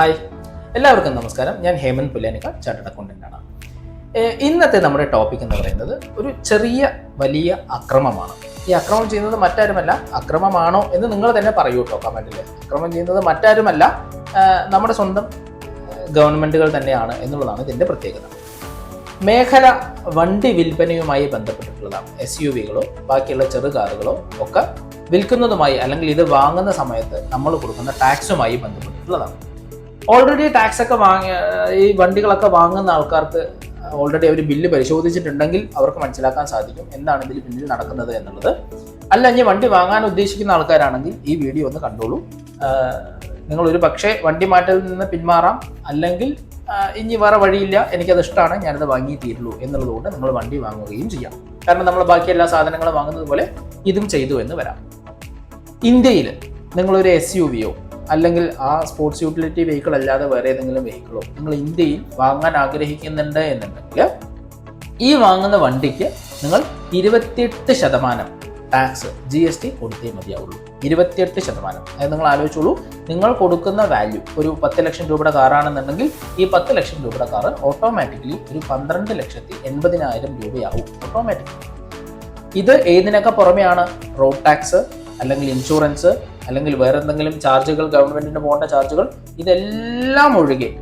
Hi. എല്ലാവർക്കും നമസ്കാരം. ഞാൻ ഹേമന്ത് പുല്ലാനിക്ക ചാർട്ടഡ് അക്കൗണ്ടന്റാണ് ആണ്. ഇന്നത്തെ നമ്മുടെ ടോപ്പിക് എന്ന് പറയുന്നത് ഒരു ചെറിയ വലിയ അക്രമമാണ്. ഈ അക്രമം ചെയ്യുന്നത് മറ്റാരുമല്ല അക്രമമാണോ എന്ന് നിങ്ങൾ തന്നെ പറയൂ കേട്ടോ കമന്റിൽ അക്രമം ചെയ്യുന്നത് മറ്റാരുമല്ല നമ്മുടെ സ്വന്തം ഗവൺമെന്റുകൾ തന്നെയാണ് എന്നുള്ളതാണ് ഇതിന്റെ പ്രത്യേകത. മേഖല വണ്ടി വിൽപ്പനയുമായി ബന്ധപ്പെട്ടിട്ടുള്ളതാണ്. എസ് യു വികളോ ബാക്കിയുള്ള ചെറുകാറുകളോ ഒക്കെ വിൽക്കുന്നതുമായി അല്ലെങ്കിൽ ഇത് വാങ്ങുന്ന സമയത്ത് നമ്മൾ കൊടുക്കുന്ന ടാക്സുമായി ബന്ധപ്പെട്ടിട്ടുള്ളതാണ്. ഓൾറെഡി ടാക്സ് ഒക്കെ വാങ്ങിയ ഈ വണ്ടികളൊക്കെ വാങ്ങുന്ന ആൾക്കാർക്ക് ഓൾറെഡി അവർ ബില്ല് പരിശോധിച്ചിട്ടുണ്ടെങ്കിൽ അവർക്ക് മനസ്സിലാക്കാൻ സാധിക്കും എന്താണ് ഇതിൽ പിന്നിൽ നടക്കുന്നത് എന്നുള്ളത്. അല്ല ഇനി വണ്ടി വാങ്ങാൻ ഉദ്ദേശിക്കുന്ന ആൾക്കാരാണെങ്കിൽ ഈ വീഡിയോ ഒന്ന് കണ്ടോളൂ. നിങ്ങൾ ഒരു പക്ഷേ വണ്ടി മാറ്റൽ നിന്ന് പിന്മാറാം. അല്ലെങ്കിൽ ഇനി വേറെ വഴിയില്ല എനിക്കത് ഇഷ്ടമാണ് ഞാനത് വാങ്ങി തീരുള്ളൂ എന്നുള്ളതുകൊണ്ട് നിങ്ങൾ വണ്ടി വാങ്ങുകയും ചെയ്യാം. കാരണം നമ്മൾ ബാക്കി എല്ലാ സാധനങ്ങളും വാങ്ങുന്നത് പോലെ ഇതും ചെയ്തു എന്ന് വരാം. ഇന്ത്യയിൽ നിങ്ങളൊരു എസ് യു വിയോ അല്ലെങ്കിൽ ആ സ്പോർട്സ് യൂട്ടിലിറ്റി വെഹിക്കിൾ അല്ലാതെ വേറെ ഏതെങ്കിലും വെഹിക്കിളോ നിങ്ങൾ ഇന്ത്യയിൽ വാങ്ങാൻ ആഗ്രഹിക്കുന്നുണ്ട് എന്നുണ്ടെങ്കിൽ ഈ വാങ്ങുന്ന വണ്ടിക്ക് നിങ്ങൾ ഇരുപത്തിയെട്ട് ശതമാനം ടാക്സ് ജി എസ് ടി കൊടുത്തേ മതിയാവുള്ളൂ. ഇരുപത്തിയെട്ട് ശതമാനം. അതായത് നിങ്ങൾ ആലോചിച്ചോളൂ. നിങ്ങൾ കൊടുക്കുന്ന വാല്യൂ ഒരു പത്ത് ലക്ഷം രൂപയുടെ കാറാണെന്നുണ്ടെങ്കിൽ ഈ പത്ത് ലക്ഷം രൂപയുടെ കാറ് ഓട്ടോമാറ്റിക്കലി ഒരു പന്ത്രണ്ട് ലക്ഷത്തി എൺപതിനായിരം രൂപയാവും. ഓട്ടോമാറ്റിക്കലി ഇത് ഏതിനൊക്കെ പുറമെയാണ്? റോഡ് ടാക്സ് അല്ലെങ്കിൽ ഇൻഷുറൻസ് അല്ലെങ്കിൽ വേറെ എന്തെങ്കിലും ചാർജുകൾ ഗവൺമെന്റിന് പോകേണ്ട ചാർജുകൾ ഇതെല്ലാം ഒഴികെ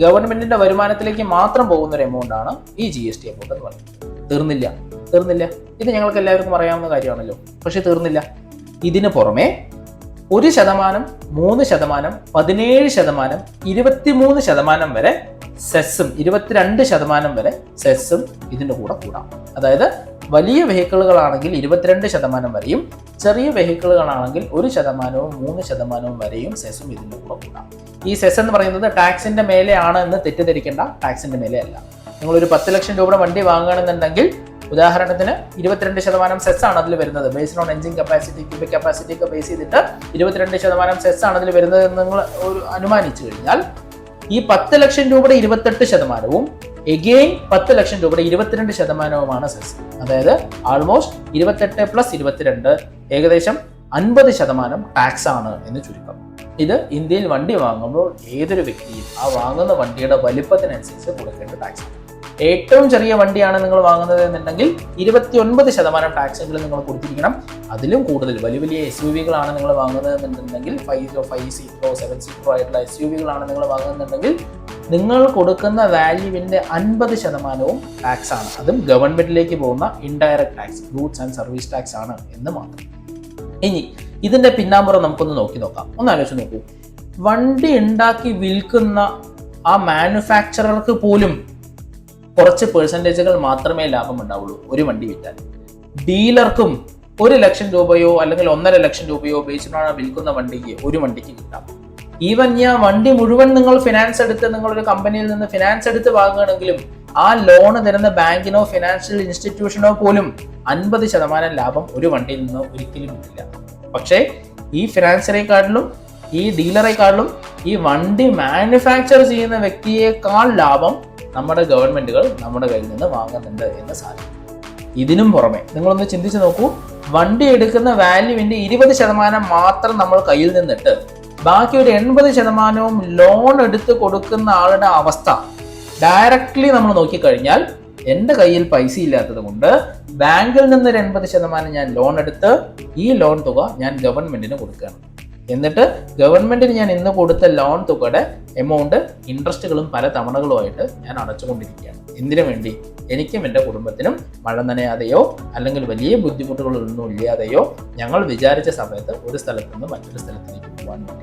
ഗവൺമെന്റിന്റെ വരുമാനത്തിലേക്ക് മാത്രം പോകുന്ന ഒരു എമൗണ്ട് ആണ് ഈ ജി എസ് ടി എമൗണ്ട് എന്ന് പറയുന്നത്. തീർന്നില്ല. തീർന്നില്ല. ഇത് ഞങ്ങൾക്ക് എല്ലാവർക്കും അറിയാവുന്ന കാര്യമാണല്ലോ. പക്ഷെ തീർന്നില്ല. ഇതിന് പുറമെ ഒരു ശതമാനം മൂന്ന് ശതമാനം പതിനേഴ് ശതമാനം ഇരുപത്തിമൂന്ന് ശതമാനം വരെ സെസ്സും ഇരുപത്തിരണ്ട് ശതമാനം വരെ സെസ്സും ഇതിന്റെ കൂടെ കൂടാം. അതായത് വലിയ വെഹിക്കിളുകളാണെങ്കിൽ ഇരുപത്തിരണ്ട് ശതമാനം വരെയും ചെറിയ വെഹിക്കിളുകളാണെങ്കിൽ ഒരു ശതമാനവും മൂന്ന് ശതമാനവും വരെയും സെസും ഇതിന്റെ കൂടെ കൂടാം ഈ സെസ് എന്ന് പറയുന്നത് ടാക്സിന്റെ മേലെയാണ് എന്ന് തെറ്റിദ്ധരിക്കേണ്ട അല്ല നിങ്ങൾ ഒരു പത്ത് ലക്ഷം രൂപയുടെ വണ്ടി വാങ്ങുകയാണെന്നുണ്ടെങ്കിൽ ഉദാഹരണത്തിന് ഇരുപത്തിരണ്ട് ശതമാനം സെസ് ആണ് അതിൽ വരുന്നത്. Based on engine capacity cubic capacity ഒക്കെ ബേസ് ചെയ്തിട്ട് ഇരുപത്തിരണ്ട് ശതമാനം സെസ് ആണ് അതിൽ വരുന്നത് എന്ന് നിങ്ങൾ ഒരു അനുമാനിച്ചു കഴിഞ്ഞാൽ ഈ പത്ത് ലക്ഷം രൂപയുടെ ഇരുപത്തെട്ട് ശതമാനവും എഗെയിൻ പത്ത് ലക്ഷം രൂപയുടെ ഇരുപത്തിരണ്ട് ശതമാനവുമാണ് സെസ്. അതായത് ആൾമോസ്റ്റ് ഇരുപത്തെട്ട് പ്ലസ് ഇരുപത്തിരണ്ട് ഏകദേശം അൻപത് ശതമാനം ടാക്സ് ആണ് എന്ന് ചുരുക്കം. ഇത് ഇന്ത്യയിൽ വണ്ടി വാങ്ങുമ്പോൾ ഏതൊരു വ്യക്തിയും ആ വാങ്ങുന്ന വണ്ടിയുടെ വലിപ്പത്തിനനുസരിച്ച് കൊടുക്കേണ്ട ടാക്സ് ഏറ്റവും ചെറിയ വണ്ടിയാണ് നിങ്ങൾ വാങ്ങുന്നത് എന്നുണ്ടെങ്കിൽ ഇരുപത്തി ഒൻപത് ശതമാനം ടാക്സെങ്കിലും നിങ്ങൾ കൊടുത്തിരിക്കണം. അതിലും കൂടുതൽ വലിയ വലിയ എസ് യു വികളാണ് നിങ്ങൾ വാങ്ങുന്നത് എന്നുണ്ടെങ്കിൽ ഫൈവ് ഫൈവ് സീറ്ററോ സെവൻ സീറ്ററോ ആയിട്ടുള്ള എസ് യു വികളാണ് നിങ്ങൾ വാങ്ങുന്നുണ്ടെങ്കിൽ നിങ്ങൾ കൊടുക്കുന്ന വാല്യൂവിന്റെ അൻപത് ശതമാനവും ടാക്സ് ആണ്. അതും ഗവൺമെന്റിലേക്ക് പോകുന്ന indirect tax goods and service tax ആണ് എന്ന് മാത്രം. ഇനി ഇതിന്റെ പിന്നാമ്പുറം നമുക്കൊന്ന് നോക്കി നോക്കാം. ഒന്ന് ആലോചിച്ച് നോക്കൂ. വണ്ടി ഉണ്ടാക്കി വിൽക്കുന്ന ആ മാനുഫാക്ചറർക്ക് പോലും കുറച്ച് പേഴ്സന്റേജുകൾ മാത്രമേ ലാഭം ഉണ്ടാവുള്ളൂ ഒരു വണ്ടി വിറ്റാൽ. ഡീലർക്കും ഒരു ലക്ഷം രൂപയോ അല്ലെങ്കിൽ ഒന്നര ലക്ഷം രൂപയോ ബേസിനാണ് വിൽക്കുന്ന വണ്ടിക്ക് ഒരു വണ്ടിക്ക് കിട്ടാം. ഈവൻ ഞാൻ വണ്ടി മുഴുവൻ നിങ്ങൾ ഫിനാൻസ് എടുത്ത് നിങ്ങളൊരു കമ്പനിയിൽ നിന്ന് ഫിനാൻസ് എടുത്ത് വാങ്ങുകയാണെങ്കിലും ആ ലോൺ തരുന്ന ബാങ്കിനോ ഫിനാൻഷ്യൽ ഇൻസ്റ്റിറ്റ്യൂഷനോ പോലും അൻപത് ശതമാനം ലാഭം ഒരു വണ്ടിയിൽ നിന്നോ ഒരിക്കലും ഇല്ല പക്ഷേ ഈ ഫിനാൻസറെക്കാട്ടിലും ഈ ഡീലറെക്കാട്ടിലും ഈ വണ്ടി മാനുഫാക്ചർ ചെയ്യുന്ന വ്യക്തിയേക്കാൾ ലാഭം നമ്മുടെ ഗവൺമെന്റുകൾ നമ്മുടെ കയ്യിൽ നിന്ന് വാങ്ങുന്നുണ്ട് എന്ന് സാധിക്കും. ഇതിനും പുറമെ നിങ്ങളൊന്ന് ചിന്തിച്ചു നോക്കൂ വണ്ടി എടുക്കുന്ന വാല്യൂവിന്റെ ഇരുപത് ശതമാനം മാത്രം നമ്മൾ കയ്യിൽ നിന്നിട്ട് ബാക്കി ഒരു എൺപത് ശതമാനവും ലോൺ എടുത്ത് കൊടുക്കുന്ന ആളുടെ അവസ്ഥ ഡയറക്ട്ലി നമ്മൾ നോക്കിക്കഴിഞ്ഞാൽ എന്റെ കയ്യിൽ പൈസ ഇല്ലാത്തത് കൊണ്ട് ബാങ്കിൽ നിന്ന് ഒരു എൺപത് ശതമാനം ഞാൻ ലോൺ എടുത്ത് ഈ ലോൺ തുക ഞാൻ ഗവൺമെന്റിന് കൊടുക്കുകയാണ്. എന്നിട്ട് ഗവൺമെന്റിന് ഞാൻ ഇന്ന് കൊടുത്ത ലോൺ തുകയുടെ എമൗണ്ട് ഇൻട്രസ്റ്റുകളും പല തവണകളുമായിട്ട് ഞാൻ അടച്ചുകൊണ്ടിരിക്കുകയാണ്. എന്തിനു വേണ്ടി? എനിക്കും എന്റെ കുടുംബത്തിനും മഴ നനയാതെയോ അല്ലെങ്കിൽ വലിയ ബുദ്ധിമുട്ടുകളൊന്നും ഇല്ലാതെയോ ഞങ്ങൾ വിചാരിച്ച സമയത്ത് ഒരു സ്ഥലത്ത് നിന്ന് മറ്റൊരു സ്ഥലത്തേക്ക് വേണ്ടി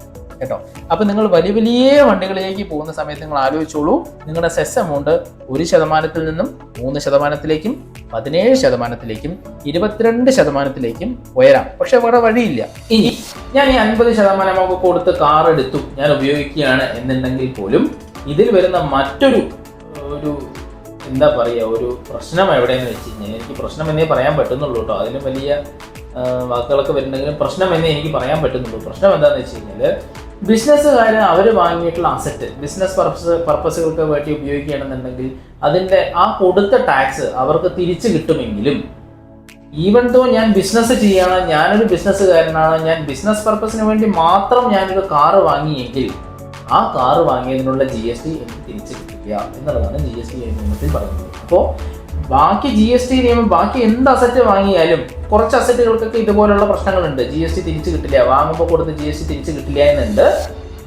കേട്ടോ? അപ്പൊ നിങ്ങൾ വലിയ വലിയ വണ്ടികളിലേക്ക് പോകുന്ന സമയത്ത് നിങ്ങൾ ആലോചിച്ചോളൂ. നിങ്ങളുടെ സെസ് എമൗണ്ട് ഒരു ശതമാനത്തിൽ നിന്നും മൂന്ന് ശതമാനത്തിലേക്കും പതിനേഴ് ശതമാനത്തിലേക്കും ഇരുപത്തിരണ്ട് ശതമാനത്തിലേക്കും ഉയരാം. പക്ഷെ വേറെ വഴിയില്ല. ഇനി ഞാൻ ഈ അൻപത് ശതമാനം ഒക്കെ കൊടുത്ത് കാർ എടുത്തു ഞാൻ ഉപയോഗിക്കുകയാണ് എന്നുണ്ടെങ്കിൽ പോലും ഇതിൽ വരുന്ന മറ്റൊരു ഒരു എന്താ പറയുക ഒരു പ്രശ്നം എവിടെയെന്ന് വെച്ച് കഴിഞ്ഞാൽ എനിക്ക് പ്രശ്നം എന്നേ പറയാൻ പറ്റുന്നുള്ളൂ കേട്ടോ. അതിലും വലിയ വാക്കുകളൊക്കെ വരുന്നെങ്കിലും പ്രശ്നം എന്നേ എനിക്ക് പറയാൻ പറ്റുന്നുള്ളൂ. പ്രശ്നം എന്താണെന്ന് വെച്ച് കഴിഞ്ഞാൽ ബിസിനസ്സുകാർ അവർ വാങ്ങിയിട്ടുള്ള അസറ്റ് ബിസിനസ് പർപ്പസ് പർപ്പസുകൾക്ക് വേണ്ടി ഉപയോഗിക്കുകയാണെന്നുണ്ടെങ്കിൽ അതിന്റെ ആ കൊടുത്ത ടാക്സ് അവർക്ക് തിരിച്ചു കിട്ടുമെങ്കിലും ഈവൻ തോ ഞാൻ ബിസിനസ് ചെയ്യാണ് ഞാനൊരു ബിസിനസ്സുകാരനാണ് ഞാൻ ബിസിനസ് പർപ്പസിന് വേണ്ടി മാത്രം ഞാനൊരു കാറ് വാങ്ങിയെങ്കിൽ ആ കാറ് വാങ്ങിയതിനുള്ള ജി എസ് ടി എനിക്ക് തിരിച്ചു കിട്ടില്ല എന്നുള്ളതാണ് ജി എസ് ടി നിയമത്തിൽ പറയുന്നത്. അപ്പോൾ ബാക്കി ജി എസ് ടി നിയമം ബാക്കി എന്ത് അസറ്റ് വാങ്ങിയാലും കുറച്ച് അസറ്റുകൾക്കൊക്കെ ഇതുപോലുള്ള പ്രശ്നങ്ങളുണ്ട്. ജി എസ് ടി തിരിച്ചു കിട്ടില്ല വാങ്ങുമ്പോൾ കൊടുത്ത് ജി എസ് ടി തിരിച്ചു കിട്ടില്ല എന്നുണ്ട്.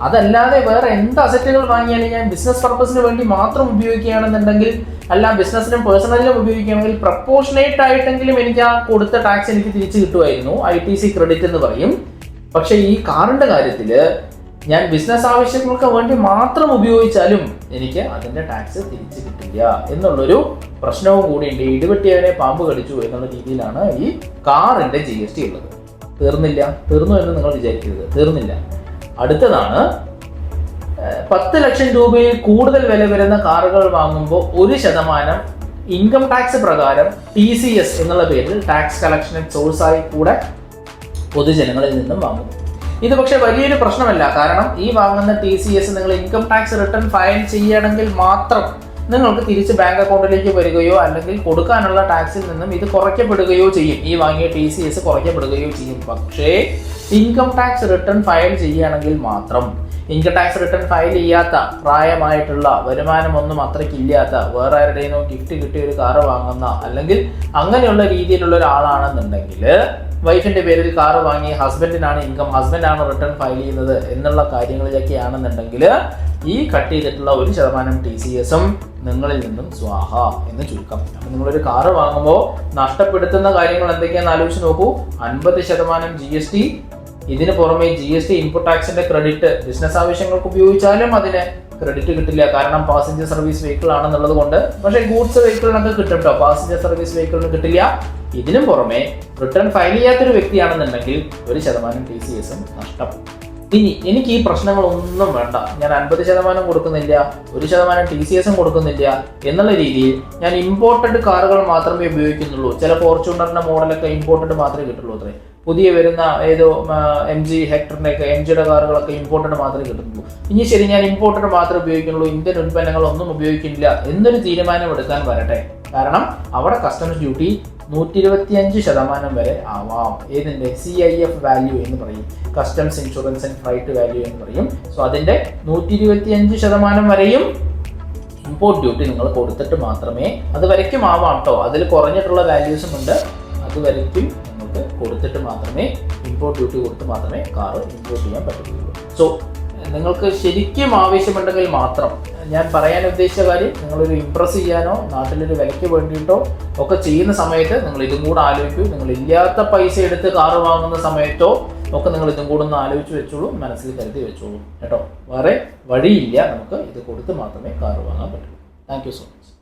അതല്ലാതെ വേറെ എന്ത് അസറ്റുകൾ വാങ്ങിയാലും ഞാൻ ബിസിനസ് പർപ്പസിന് വേണ്ടി മാത്രം ഉപയോഗിക്കുകയാണെന്നുണ്ടെങ്കിൽ അല്ല ബിസിനസ്സിനും പേഴ്സണലിനും ഉപയോഗിക്കുകയാണെങ്കിൽ പ്രപ്പോർഷനേറ്റ് ആയിട്ടെങ്കിലും എനിക്ക് ആ കൊടുത്ത ടാക്സ് എനിക്ക് തിരിച്ചു കിട്ടുമായിരുന്നു. ഐ ടി സി ക്രെഡിറ്റ് എന്ന് പറയും. പക്ഷേ ഈ കാറിന്റെ കാര്യത്തിൽ ഞാൻ ബിസിനസ് ആവശ്യങ്ങൾക്ക് വേണ്ടി മാത്രം ഉപയോഗിച്ചാലും എനിക്ക് അതിന്റെ ടാക്സ് തിരിച്ച് കിട്ടില്ല എന്നുള്ളൊരു പ്രശ്നവും കൂടിയുണ്ട് ഇടിവെട്ടിയവനെ പാമ്പ് കടിച്ചു എന്നുള്ള രീതിയിലാണ് ഈ കാറിന്റെ ജി എസ് ടി ഉള്ളത്. തീർന്നില്ല. തീർന്നു എന്ന് നിങ്ങൾ വിചാരിക്കരുത്. തീർന്നില്ല. അടുത്തതാണ് പത്ത് ലക്ഷം രൂപയിൽ കൂടുതൽ വില വരുന്ന കാറുകൾ വാങ്ങുമ്പോൾ ഒരു ശതമാനം ഇൻകം ടാക്സ് പ്രകാരം ടി സി എസ് എന്നുള്ള പേരിൽ ടാക്സ് കളക്ഷൻ സോഴ്സായി കൂടെ പൊതുജനങ്ങളിൽ നിന്നും വാങ്ങുന്നു. ഇത് പക്ഷേ വലിയൊരു പ്രശ്നമല്ല. കാരണം ഈ വാങ്ങുന്ന ടി സി എസ് നിങ്ങൾ ഇൻകം ടാക്സ് റിട്ടേൺ ഫയൽ ചെയ്യണമെങ്കിൽ മാത്രം നിങ്ങൾക്ക് തിരിച്ച് ബാങ്ക് അക്കൗണ്ടിലേക്ക് വരികയോ അല്ലെങ്കിൽ കൊടുക്കാനുള്ള ടാക്സിൽ നിന്നും ഇത് കുറയ്ക്കപ്പെടുകയോ ചെയ്യും. ഈ വാങ്ങിയ ടി സി എസ് കുറയ്ക്കപ്പെടുകയോ ചെയ്യും. പക്ഷേ ഇൻകം ടാക്സ് റിട്ടേൺ ഫയൽ ചെയ്യുകയാണെങ്കിൽ മാത്രം ഇൻകം ടാക്സ് റിട്ടേൺ ഫയൽ ചെയ്യാത്ത പ്രായമായിട്ടുള്ള വരുമാനമൊന്നും അത്രയ്ക്ക് ഇല്ലാത്ത വേറെ ആരുടെയും ഗിഫ്റ്റ് കിട്ടിയ ഒരു കാറ് വാങ്ങുന്ന അല്ലെങ്കിൽ അങ്ങനെയുള്ള രീതിയിലുള്ള ഒരാളാണെന്നുണ്ടെങ്കിൽ വൈഫിന്റെ പേരിൽ കാറ് വാങ്ങി ഹസ്ബൻഡിനാണ് ഇൻകം ഹസ്ബൻഡാണ് റിട്ടേൺ ഫയൽ ചെയ്യുന്നത് എന്നുള്ള കാര്യങ്ങളിലൊക്കെ ആണെന്നുണ്ടെങ്കിൽ ഈ കട്ട് ചെയ്തിട്ടുള്ള ഒരു ശതമാനം ടി സി എസും നിങ്ങളിൽ നിന്നും സ്വാഹ എന്ന് ചുരുക്കം. അപ്പം നിങ്ങളൊരു കാറ് വാങ്ങുമ്പോൾ നഷ്ടപ്പെടുത്തുന്ന കാര്യങ്ങൾ എന്തൊക്കെയാണെന്ന് ആലോചിച്ച് നോക്കൂ. അൻപത് ശതമാനം ജി എസ് ടി ഇതിന് പുറമെ ജി എസ് ടി ഇൻപുട്ട് ടാക്സിന്റെ ക്രെഡിറ്റ് ബിസിനസ് ആവശ്യങ്ങൾക്ക് ഉപയോഗിച്ചാലും അതിന് ക്രെഡിറ്റ് കിട്ടില്ല. കാരണം പാസഞ്ചർ സർവീസ് വെഹിക്കിൾ ആണെന്നുള്ളത് കൊണ്ട് പക്ഷേ ഗൂഡ്സ് വെഹിക്കിളിനൊക്കെ കിട്ടും കേട്ടോ പാസഞ്ചർ സർവീസ് വെഹിക്കിളിന് കിട്ടില്ല. ഇതിനും പുറമെ റിട്ടേൺ ഫയൽ ചെയ്യാത്തൊരു വ്യക്തിയാണെന്നുണ്ടെങ്കിൽ ഒരു ശതമാനം ടി സി എസും നഷ്ടം. ഇനി എനിക്ക് ഈ പ്രശ്നങ്ങളൊന്നും വേണ്ട. ഞാൻ അൻപത് ശതമാനം കൊടുക്കുന്നില്ല ഒരു ശതമാനം ടി സി എസും കൊടുക്കുന്നില്ല എന്നുള്ള രീതിയിൽ ഞാൻ ഇമ്പോർട്ടഡ് കാറുകൾ മാത്രമേ ഉപയോഗിക്കുന്നുള്ളൂ. ചില ഫോർച്യൂണറിന്റെ മോഡലൊക്കെ ഇമ്പോർട്ടഡ് മാത്രമേ കിട്ടുള്ളൂ അത്രേ. പുതിയ വരുന്ന ഏതോ എം ജി ഹെക്ടറിന്റെ ഒക്കെ എം ജിയുടെ കാറുകളൊക്കെ ഇമ്പോർട്ടഡ് മാത്രമേ കിട്ടുന്നുള്ളൂ ഇനി ശരി ഞാൻ ഇമ്പോർട്ടഡ് മാത്രമേ ഉപയോഗിക്കുന്നുള്ളൂ. ഇന്ത്യൻ ഉൽപ്പന്നങ്ങളൊന്നും ഉപയോഗിക്കില്ല എന്നൊരു തീരുമാനം എടുക്കാൻ വരട്ടെ. കാരണം അവിടെ കസ്റ്റംസ് ഡ്യൂട്ടി നൂറ്റി ഇരുപത്തിയഞ്ച് ശതമാനം വരെ ആവാം. ഏതിന്റെ സി ഐ എഫ് വാല്യൂ എന്ന് പറയും. Customs insurance and flight value എന്ന് പറയും. സോ അതിന്റെ നൂറ്റി ഇരുപത്തിയഞ്ച് ശതമാനം വരെയും ഇമ്പോർട്ട് ഡ്യൂട്ടി നിങ്ങൾ കൊടുത്തിട്ട് മാത്രമേ അത് വരയ്ക്കും ആവാം കേട്ടോ അതിൽ കുറഞ്ഞിട്ടുള്ള വാല്യൂസും ഉണ്ട്. അത് വരയ്ക്കും നിങ്ങൾക്ക് കൊടുത്തിട്ട് മാത്രമേ ഇമ്പോർട്ട് ഡ്യൂട്ടി കൊടുത്ത് മാത്രമേ കാറ് ഇമ്പോർട്ട് ചെയ്യാൻ പറ്റുകയുള്ളൂ സോ നിങ്ങൾക്ക് ശരിക്കും ആവശ്യമുണ്ടെങ്കിൽ മാത്രം ഞാൻ പറയാൻ ഉദ്ദേശിച്ച കാര്യം നിങ്ങളൊരു ഇമ്പ്രസ് ചെയ്യാനോ നാട്ടിലൊരു വിലയ്ക്ക് വേണ്ടിയിട്ടോ ഒക്കെ ചെയ്യുന്ന സമയത്ത് നിങ്ങൾ ഇതും കൂടെ ആലോചിക്കൂ. നിങ്ങൾ ഇല്ലാത്ത പൈസ എടുത്ത് കാറ് വാങ്ങുന്ന സമയത്തോ ഒക്കെ നിങ്ങൾ ഇതും കൂടെ ഒന്ന് ആലോചിച്ച് വെച്ചോളൂ മനസ്സിൽ കരുതി വെച്ചോളൂ. കേട്ടോ? വേറെ വഴിയില്ല നമുക്ക് ഇത് കൊടുത്ത് മാത്രമേ കാറ് വാങ്ങാൻ പറ്റുള്ളൂ താങ്ക് സോ മച്ച്